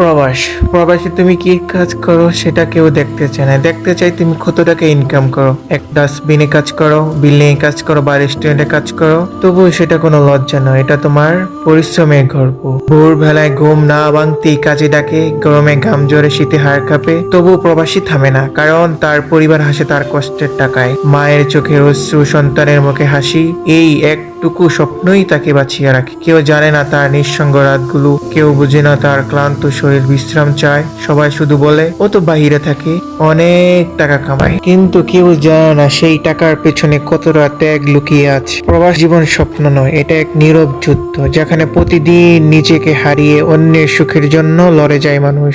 প্রবাস, প্রবাসে তুমি কি কাজ করো সেটা কেউ দেখতে চায় না। দেখতে চাই তুমি কত টাকা ইনকাম করো। এক ডাস্টবিনে কাজ করো বিল্ডিং কাজ করো বা রেস্টুরেন্টে কাজ করো, তবুও সেটা কোনো লজ্জা নয়। এটা তোমার পরিশ্রমের গর্ব ভোর বেলায় ঘুম না ভাঙতেই কাজে ডাকে, গরমে ঘাম জ্বরে শীতে হাড় কাঁপে, তবুও প্রবাসী থামে না, কারণ তার পরিবার হাসে তার কষ্টের টাকায়। মায়ের চোখে অশ্রু, সন্তানের মুখে হাসি, এই টুকু স্বপ্নই তাকে বাঁচিয়ে রাখে। কেউ জানে না তার নিঃসঙ্গ রাতগুলো, কেউ বুঝে না তার ক্লান্ত শরীর বিশ্রাম চায়। সবাই শুধু বলে, ও তো বাহিরে থাকে, অনেক টাকা কামায়। কিন্তু কেউ জানে না সেই টাকার পেছনে কতটা ত্যাগ লুকিয়ে আছে। প্রবাস জীবন স্বপ্ন নয়, এটা এক নীরব যুদ্ধ, যেখানে প্রতিদিন নিজেকে হারিয়ে অন্যের সুখের জন্য লড়ে যায় মানুষ।